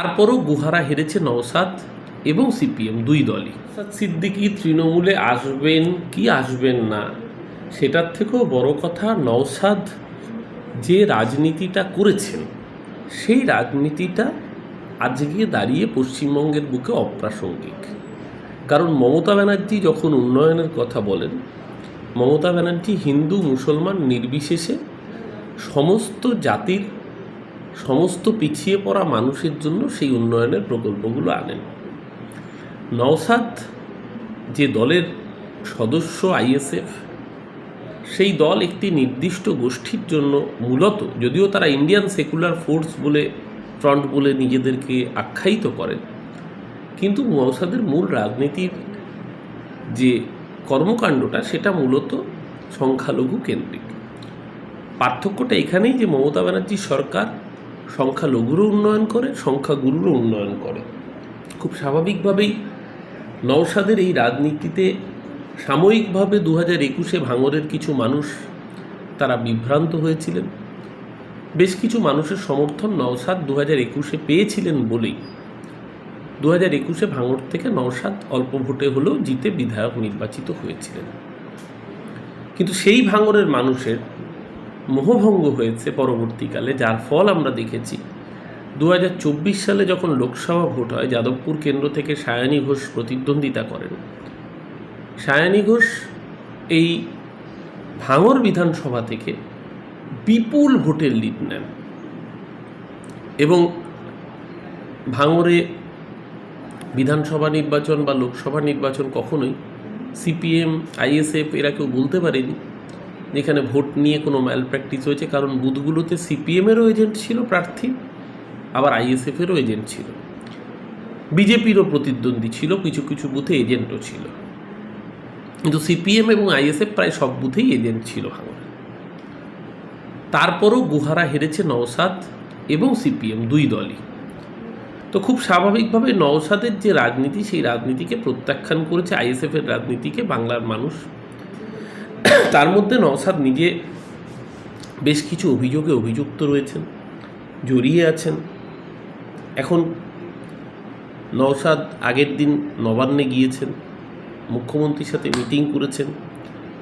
তারপরও গুহারা হেরেছে নওসাদ এবং সিপিএম দুই দলই। সিদ্দিকি তৃণমূলে আসবেন কি আসবেন না, সেটার থেকেও বড় কথা নওসাদ যে রাজনীতিটা করেছেন, সেই রাজনীতিটা আজকে দাঁড়িয়ে পশ্চিমবঙ্গের বুকে অপ্রাসঙ্গিক। কারণ মমতা ব্যানার্জি যখন উন্নয়নের কথা বলেন, মমতা ব্যানার্জি হিন্দু মুসলমান নির্বিশেষে সমস্ত জাতির সমস্ত পিছিয়ে পড়া মানুষের জন্য সেই উন্নয়নের প্রকল্পগুলো আনেন। নওসাদ যে দলের সদস্য আইএসএফ, সেই দল একটি নির্দিষ্ট গোষ্ঠীর জন্য মূলত, যদিও তারা ইন্ডিয়ান সেকুলার ফোর্স বলে, ফ্রন্ট বলে নিজেদেরকে আখ্যায়িত করেন। কিন্তু নওসাদের মূল রাজনীতির যে কর্মকাণ্ডটা, সেটা মূলত সংখ্যালঘু কেন্দ্রিক। পার্থক্যটা এখানেই যে মমতা ব্যানার্জি সরকার সংখ্যালঘুরও উন্নয়ন করে, সংখ্যাগুরুরও উন্নয়ন করে। খুব স্বাভাবিকভাবেই নওশাদের এই রাজনীতিতে সাময়িকভাবে দু হাজার একুশে ভাঙরের কিছু মানুষ তারা বিভ্রান্ত হয়েছিলেন। বেশ কিছু মানুষের সমর্থন নওশাদ দু হাজার একুশে পেয়েছিলেন বলেই। দু হাজার একুশে ভাঙর থেকে নওশাদ অল্প ভোটে হলেও জিতে বিধায়ক নির্বাচিত হয়েছিলেন। কিন্তু সেই ভাঙরের মানুষের মোহভঙ্গ হয়েছে পরবর্তীকালে, যার ফল আমরা দেখেছি। দু হাজার চব্বিশ সালে যখন লোকসভা ভোট হয়, যাদবপুর কেন্দ্র থেকে সায়ানী ঘোষ প্রতিদ্বন্দ্বিতা করেন। সায়ানী ঘোষ এই ভাঙর বিধানসভা থেকে বিপুল ভোটের লিড নেন এবং ভাঙরে বিধানসভা নির্বাচন বা লোকসভা নির্বাচন কখনোই, সিপিএম, আইএসএফ এরা কেউ বলতে পারেনি। যেখানে ভোট নিয়ে কোনো ম্যাল প্র্যাকটিস হয়েছে, কারণ বুথগুলোতে সিপিএমেরও এজেন্ট ছিল প্রার্থী, আবার আইএসএফেরও এজেন্ট ছিল। বিজেপিরও প্রতিদ্বন্দ্বী ছিল, কিছু কিছু বুথে এজেন্টও ছিল। কিন্তু সিপিএম এবং আইএসএফ প্রায় সব বুথেই এজেন্ট ছিল ভাঙড়ে তারপরও গুহারা হেরেছে নওসাদ এবং সিপিএম দুই দলই। তো খুব স্বাভাবিকভাবে নওসাদের যে রাজনীতি, সেই রাজনীতিকে প্রত্যাখ্যান করেছে আইএসএফের রাজনীতিকে বাংলার মানুষ তার মধ্যে নওসাদ নিজে বেশ কিছু অভিযোগে অভিযুক্ত রয়েছেন, জড়িয়ে আছেন। এখন নওসাদ আগের দিন নবান্নে গিয়েছেন, মুখ্যমন্ত্রীর সাথে মিটিং করেছেন।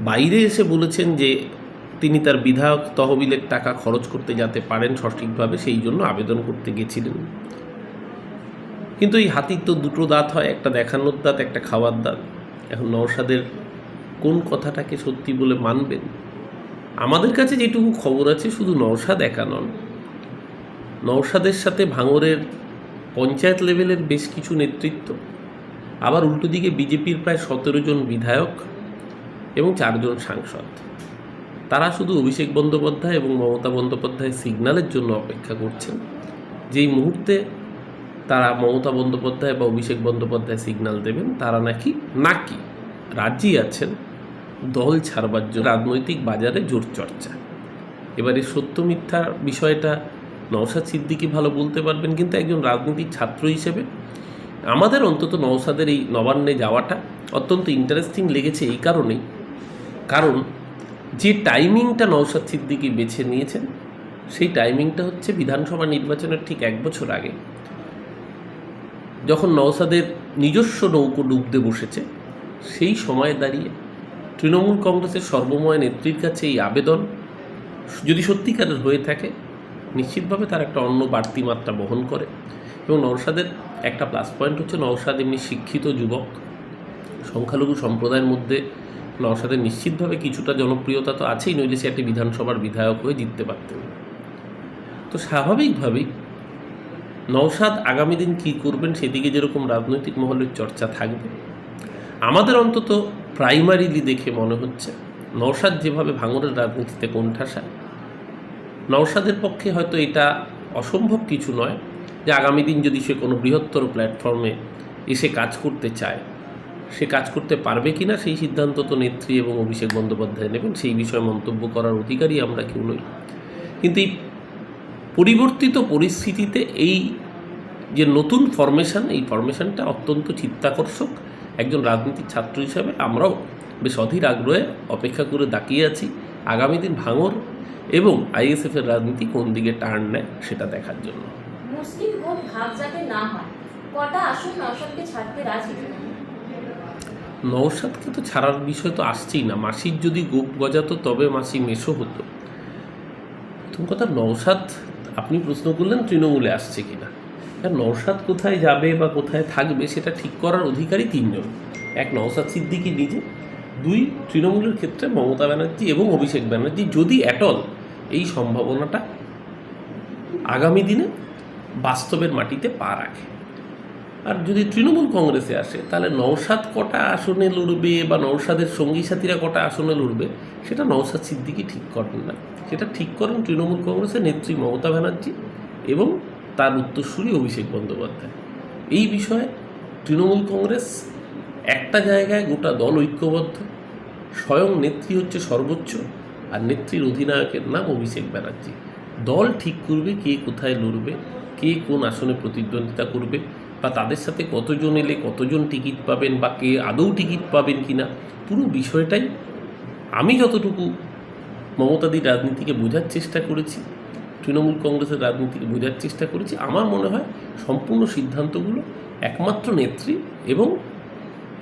বাইরে এসে বলেছেন যে তিনি তার বিধায়ক তহবিলের টাকা খরচ করতে যাতে পারেন সঠিকভাবে, সেই জন্য আবেদন করতে গেছিলেন। কিন্তু এই হাতির তো দুটো দাঁত হয়, একটা দেখানোর দাঁত, একটা খাওয়ার দাঁত। এখন নওশাদের কোন কথাটাকে সত্যি বলে মানবেন? আমাদের কাছে যেটুকু খবর আছে, শুধু নওশাদ একা নন। নওশাদের সাথে ভাঙরের পঞ্চায়েত লেভেলের বেশ কিছু নেতৃত্ব, আবার উল্টো দিকে বিজেপির প্রায় সতেরো জন বিধায়ক এবং চারজন সাংসদ। তারা শুধু অভিষেক বন্দ্যোপাধ্যায় এবং মমতা বন্দ্যোপাধ্যায়ের সিগন্যালের জন্য অপেক্ষা করছেন। যেই মুহূর্তে তারা মমতা বন্দ্যোপাধ্যায় বা অভিষেক বন্দ্যোপাধ্যায় সিগন্যাল দেবেন, তারা নাকি নাকি রাজি আছেন। দল ছাড়বার জন্য রাজনৈতিক বাজারে জোর চর্চা। এবারে সত্য মিথ্যা বিষয়টা নওশাদ সিদ্দিকি ভালো বলতে পারবেন, কিন্তু একজন রাজনৈতিক ছাত্র হিসেবে আমাদের অন্তত নওশাদের এই নবান্নে যাওয়াটা অত্যন্ত ইন্টারেস্টিং লেগেছে এই কারণেই। কারণ যে টাইমিংটা নওশাদ সিদ্দিকি বেছে নিয়েছেন, সেই টাইমিংটা হচ্ছে বিধানসভা নির্বাচনের ঠিক এক বছর আগে। যখন নওসাদের নিজস্ব নৌকো ডুবতে বসেছে, সেই সময়ে দাঁড়িয়ে তৃণমূল কংগ্রেসের সর্বময় নেত্রীর কাছে এই আবেদন যদি সত্যিকারের হয়ে থাকে, নিশ্চিতভাবে তার একটা অন্য বাড়তি মাত্রা বহন করে এবং নওশাদের একটা প্লাস পয়েন্ট হচ্ছে নওশাদ এমনি শিক্ষিত যুবক। সংখ্যালঘু সম্প্রদায়ের মধ্যে নওশাদের নিশ্চিতভাবে কিছুটা জনপ্রিয়তা তো আছেই, নইলে সে একটি বিধানসভার বিধায়ক হয়ে জিততে পারতেন। তো স্বাভাবিকভাবেই নওশাদ আগামী দিন কী করবেন, সেদিকে যেরকম রাজনৈতিক মহলের চর্চা থাকবে আমাদের অন্তত প্রাইমারিলি দেখে মনে হচ্ছে নওশাদ যেভাবে ভাঙরের রাজনীতিতে কোণঠাসা, নওশাদের পক্ষে হয়তো এটা অসম্ভব কিছু নয় যে আগামী দিন যদি সে কোনো বৃহত্তর প্ল্যাটফর্মে এসে কাজ করতে চায়, সে কাজ করতে পারবে কি না সেই সিদ্ধান্ত তো নেত্রী এবং অভিষেক বন্দ্যোপাধ্যায় নেবেন, সেই বিষয়ে মন্তব্য করার অধিকারী আমরা কেউ নই। কিন্তু এই পরিবর্তিত পরিস্থিতিতে এই যে নতুন ফরমেশন এই ফরমেশনটা অত্যন্ত চিত্তাকর্ষক। একজন রাজনীতির ছাত্র হিসাবে আমরাও বেশ অধীর আগ্রহে অপেক্ষা করে তাকিয়ে আছি আগামী দিন ভাঙর এবং আইএসএফের রাজনীতি কোন দিকে টার্ন নেয় সেটা দেখার জন্য। মুসলিম ভোট ভাগ যাতে না হয় কটা আসন নওশাদকে ছাড়তে রাজি? নওশাদকে তো ছাড়ার বিষয় তো আসছেই না। মাসির যদি গোপ গজাতো তবে মাসি মেশো হতো। প্রথম কথা নওশাদ আপনি প্রশ্ন করলেন তৃণমূলে আসছে কিনা। নওশাদ কোথায় যাবে বা কোথায় থাকবে সেটা ঠিক করার অধিকারী তিনজন। এক, নওশাদ সিদ্দিকী নিজে। দুই, তৃণমূলের ক্ষেত্রে মমতা ব্যানার্জি এবং অভিষেক ব্যানার্জি যদি অ্যাটল এই সম্ভাবনাটা আগামী দিনে বাস্তবের মাটিতে পা রাখে। আর যদি তৃণমূল কংগ্রেসে আসে, তাহলে নৌসাদ কটা আসনে লড়বে বা নৌসাদের সঙ্গী সাথীরা কটা আসনে লড়বে, সেটা নৌসাদ সিদ্দিকি ঠিক করেন না। সেটা ঠিক করেন তৃণমূল কংগ্রেসের নেত্রী মমতা ব্যানার্জি এবং তার উত্তরসূরি অভিষেক বন্দ্যোপাধ্যায়। এই বিষয়ে তৃণমূল কংগ্রেস একটা জায়গায় গোটা দল ঐক্যবদ্ধ, স্বয়ং নেত্রী হচ্ছে সর্বোচ্চ আর নেত্রীর অধিনায়কের নাম অভিষেক ব্যানার্জি। দল ঠিক করবে কে কোথায় লড়বে, কে কোন আসনে প্রতিদ্বন্দ্বিতা করবে বা তাদের সাথে কতজন এলে কতজন টিকিট পাবেন বা কে আদৌ টিকিট পাবেন কি না পুরো বিষয়টাই আমি যতটুকু মমতাদির রাজনীতিকে বোঝার চেষ্টা করেছি। তৃণমূল কংগ্রেসের রাজনীতিকে বোঝার চেষ্টা করেছি। আমার মনে হয় সম্পূর্ণ সিদ্ধান্তগুলো একমাত্র নেত্রী এবং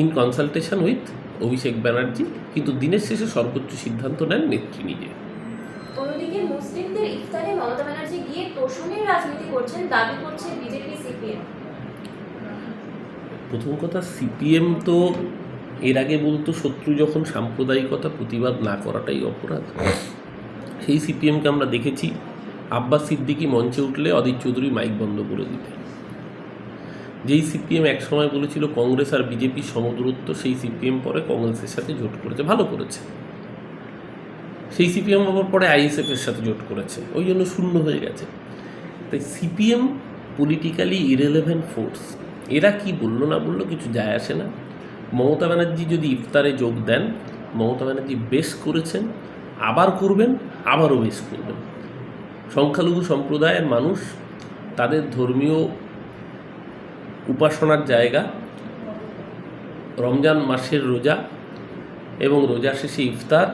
in consultation with Abhishek Banerjee কিন্তু দিনের শেষে সর্বোচ্চ সিদ্ধান্ত নেন নেত্রী নিজে। অন্যদিকে মুসলিমদের ইফতারে মমতা ব্যানার্জি গিয়ে তোষণের রাজনীতি করছেন দাবি করছে বিজেপি সিপিএম। প্রথম কথা সিপিএম তো এর আগে বলতো শত্রু যখন সাম্প্রদায়িকতা প্রতিবাদ না করাটাই অপরাধ। সেই সিপিএমকে আমরা দেখেছি। আব্বাস সিদ্দিকি মঞ্চে উঠলে অদিত চৌধুরী মাইক বন্ধ করে দিতে যেই সিপিএম একসময় বলেছিল, কংগ্রেস আর বিজেপির সমদূরত্ব সেই সিপিএম পরে কংগ্রেসের সাথে জোট করেছে, ভালো করেছে। সেই সিপিএম আবার পরে আইএসএফ এর সাথে জোট করেছে, ওই জন্য শূন্য হয়ে গেছে। তাই সিপিএম পলিটিক্যালি ইরেলেভেন্ট ফোর্স এরা কি বলল না বলল কিছু যায় আসে না। মমতা ব্যানার্জি যদি ইফতারে যোগ দেন, মমতা ব্যানার্জি বেশ করেছেন, আবার করবেন, আবারও বেশ করবেন। সংখ্যালঘু সম্প্রদায়ের মানুষ তাদের ধর্মীয় উপাসনার জায়গা, রমজান মাসের রোজা এবং রোজা শেষে ইফতার,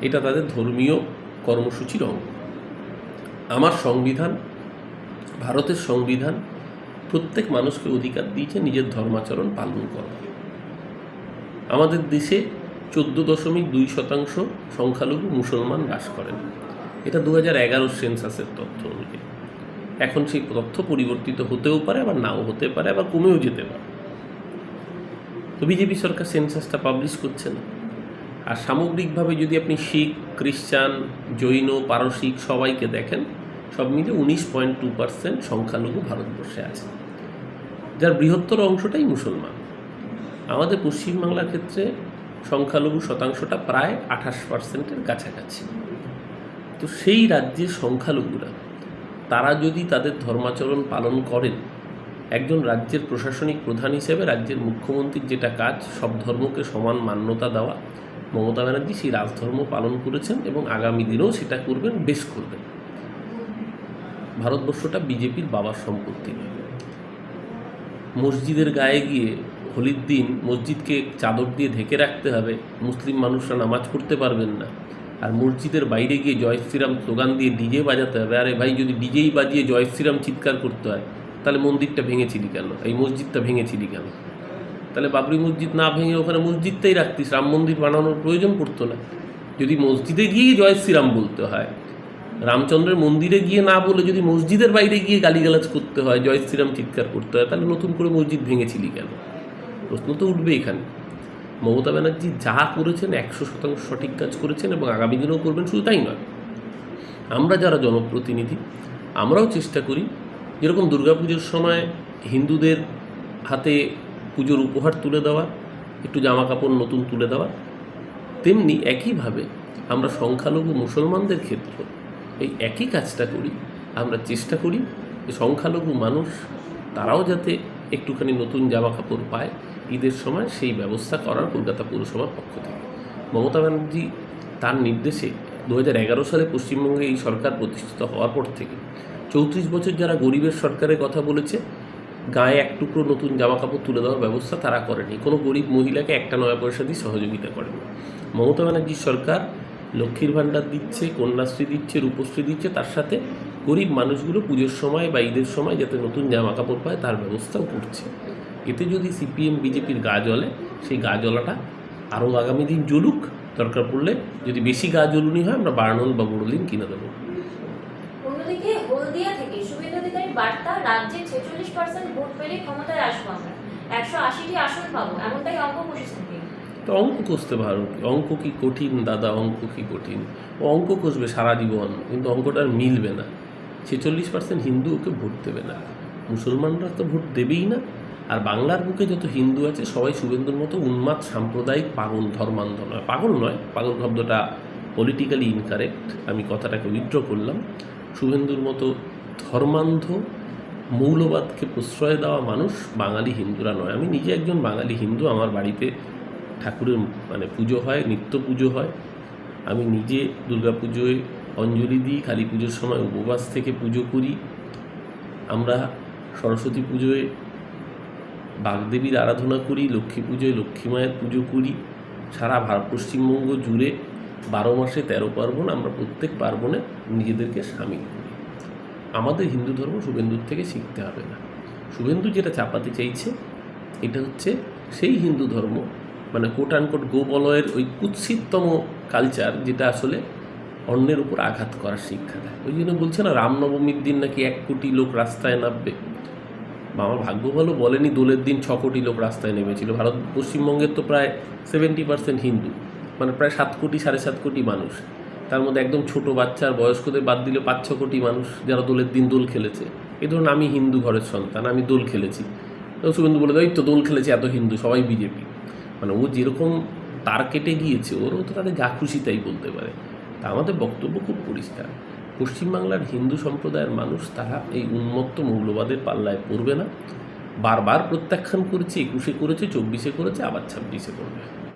এটা তাদের ধর্মীয় কর্মসূচির অঙ্গ। আমার সংবিধান, ভারতের সংবিধান প্রত্যেক মানুষকে অধিকার দিয়েছে নিজের ধর্মাচরণ পালন করার। আমাদের দেশে চোদ্দ দশমিক দুই শতাংশ সংখ্যালঘু মুসলমান বাস করেন। এটা দু হাজার এগারো সেন্সাসের তথ্য অনুযায়ী। এখন সেই তথ্য পরিবর্তিত হতেও পারে, আবার নাও হতে পারে, আবার কমেও যেতে পারে। তো বিজেপি সরকার সেন্সাসটা পাবলিশ করছে না। আর সামগ্রিকভাবে যদি আপনি শিখ, খ্রিস্টান, জৈন, পারসিক সবাইকে দেখেন, সব মিলে উনিশ পয়েন্ট টু পার্সেন্ট সংখ্যালঘু ভারতবর্ষে আছে। যার বৃহত্তর অংশটাই মুসলমান। আমাদের পশ্চিমবাংলার ক্ষেত্রে সংখ্যালঘু শতাংশটা প্রায় আঠাশ পার্সেন্টের কাছাকাছি। তো সেই রাজ্যের সংখ্যালঘুরা, তারা যদি তাদের ধর্মাচরণ পালন করেন, একজন রাজ্যের প্রশাসনিক প্রধান হিসেবে রাজ্যের মুখ্যমন্ত্রীর যেটা কাজ, সব ধর্মকে সমান মান্যতা দেওয়া, মমতা ব্যানার্জি সেই রাজধর্ম পালন করেছেন এবং আগামী দিনেও সেটা করবেন, বেশ করবেন। ভারতবর্ষটা বিজেপির বাবার সম্পত্তি। মসজিদের গায়ে গিয়ে হোলির দিন মসজিদকে চাদর দিয়ে ঢেকে রাখতে হবে, মুসলিম মানুষরা নামাজ পড়তে পারবেন না। আর মসজিদের বাইরে গিয়ে জয় শ্রীরাম স্লোগান দিয়ে ডিজে বাজাতে হবে। আরে ভাই, যদি ডিজেই বাজিয়ে জয় শ্রীরাম চিৎকার করতে হয়, তাহলে মন্দিরটা ভেঙেছিলি কেন? এই মসজিদটা ভেঙেছিলি কেন? তাহলে বাবরি মসজিদ না ভেঙে ওখানে মসজিদটাই রাখতিস। রাম মন্দির বানানোর প্রয়োজন পড়তো না। যদি মসজিদে গিয়েই জয় শ্রীরাম বলতে হয়, রামচন্দ্রের মন্দিরে গিয়ে না বলে যদি মসজিদের বাইরে গিয়ে গালিগালাজ করতে হয়, জয় শ্রীরাম চিৎকার করতে হয়, তাহলে নতুন করে মসজিদ ভেঙেছিলি কেন? প্রশ্ন তো উঠবে এখানে। মমতা ব্যানার্জি যা করেছেন একশো শতাংশ সঠিক কাজ করেছেন এবং আগামী দিনেও করবেন, শুধু তাই নয়। আমরা যারা জনপ্রতিনিধি, আমরাও চেষ্টা করি, যেরকম দুর্গাপুজোর সময় হিন্দুদের হাতে পুজোর উপহার তুলে দেওয়া, একটু জামা কাপড় নতুন তুলে দেওয়া, তেমনি একইভাবে আমরা সংখ্যালঘু মুসলমানদের ক্ষেত্রে এই একই কাজটা করি, আমরা চেষ্টা করি যে সংখ্যালঘু মানুষ, তারাও যাতে একটুখানি নতুন জামা কাপড় পায় ঈদের সময় সেই ব্যবস্থা করার কলকাতা পৌরসভার পক্ষ থেকে। মমতা ব্যানার্জি তার নির্দেশে দু হাজার এগারো সালে পশ্চিমবঙ্গে এই সরকার প্রতিষ্ঠিত হওয়ার পর থেকে চৌত্রিশ বছর যারা গরিবের সরকারের কথা বলেছে, গায়ে এক টুকরো নতুন জামা কাপড় তুলে দেওয়ার ব্যবস্থা তারা করেনি। কোনো গরিব মহিলাকে একটা নয়া পয়সা দিয়ে সহযোগিতা করেনি। মমতা ব্যানার্জির সরকার লক্ষ্মীর ভাণ্ডার দিচ্ছে, কন্যাশ্রী দিচ্ছে, রূপশ্রী দিচ্ছে, তার সাথে গরিব মানুষগুলো পুজোর সময় বা ঈদের সময় যাতে নতুন জামা কাপড় পায়, তার ব্যবস্থাও করছে। এতে যদি সিপিএম বিজেপির গা জ্বলে সেই গা জ্বলাটা আরও আগামী দিন জ্বলুক। দরকার পড়লে যদি বেশি গা জ্বলুনি হয় আমরা বার্নল বা বড়লিন কিনে দেবো। অন্যদিকে হলদিয়া থেকে শুভেন্দু অধিকারীর বার্তা রাজ্যে ছেচল্লিশ পার্সেন্ট ভোট পেলে ক্ষমতায় আসব আমরা। একশো আশিটি আসন পাবো এমনটাই অঙ্ক কষেছেন তো অঙ্ক কষতে পারো অঙ্ক কি কঠিন দাদা অঙ্ক কি কঠিন? ও অঙ্ক কষবে সারা জীবন কিন্তু অঙ্কটা আর মিলবে না। ছেচল্লিশ পার্সেন্ট হিন্দু ওকে ভোট দেবে না। মুসলমানরা তো ভোট দেবেই না। আর বাংলার বুকে যত হিন্দু আছে, সবাই শুভেন্দুর মতো উন্মাদ সাম্প্রদায়িক পাগল ধর্মান্ধ নয়। পাগল নয়, পাগল শব্দটা পলিটিক্যালি ইনকারেক্ট আমি কথাটাকে উইথড্র করলাম। শুভেন্দুর মতো ধর্মান্ধ, মৌলবাদকে প্রশ্রয় দেওয়া মানুষ বাঙালি হিন্দুরা নয়। আমি নিজে একজন বাঙালি হিন্দু, আমার বাড়িতে ঠাকুরের মানে পুজো হয়, নিত্য পুজো হয়। আমি নিজে দুর্গা পুজোয় অঞ্জলি দিই, কালী পুজোর সময় উপবাস থেকে পুজো করি। আমরা সরস্বতী পুজোয় বাগদেবীর আরাধনা করি, লক্ষ্মী পুজোয় লক্ষ্মী মায়ের পুজো করি। সারা ভারত পশ্চিমবঙ্গ জুড়ে বারো মাসে তেরো পার্বণ আমরা প্রত্যেক পার্বণে নিজেদেরকে সামিল করি। আমাদের হিন্দু ধর্ম শুভেন্দুর থেকে শিখতে হবে না। শুভেন্দু যেটা চাপাতে চাইছে, এটা হচ্ছে সেই হিন্দু ধর্ম মানে কোট আনকোট গোবলয়ের ওই কুৎসিততম কালচার যেটা আসলে অন্যের উপর আঘাত করার শিক্ষা দেয়। ওই জন্য বলছে না, রামনবমীর দিন নাকি এক কোটি লোক রাস্তায় নামবে। আমার ভাগ্য ভালো বলেনি, দোলের দিন ছ কোটি লোক রাস্তায় নেমেছিল। ভারত, পশ্চিমবঙ্গের তো প্রায় সেভেন্টি পার্সেন্ট হিন্দু মানে প্রায় সাত কোটি, সাড়ে সাত কোটি মানুষ। তার মধ্যে একদম ছোট বাচ্চার বয়স্কদের বাদ দিলে পাঁচ ছ কোটি মানুষ যারা দোলের দিন দোল খেলেছে। এই ধরুন আমি হিন্দু ঘরের সন্তান, আমি দোল খেলেছি। তো শুভেন্দু বলে দেয় তো দোল খেলেছে এত হিন্দু, সবাই বিজেপি। মানে ও যেরকম তার কেটে গিয়েছে, ওরও তো তাদের যা খুশি তাই বলতে পারে। তা আমাদের বক্তব্য খুব পরিষ্কার। পশ্চিমবাংলার হিন্দু সম্প্রদায়ের মানুষ তারা এই উন্মত্ত মৌলবাদের পাল্লায় পড়বে না। বারবার প্রত্যাখ্যান করেছে, একুশে করেছে, চব্বিশে করেছে, আবার ছাব্বিশে করবে।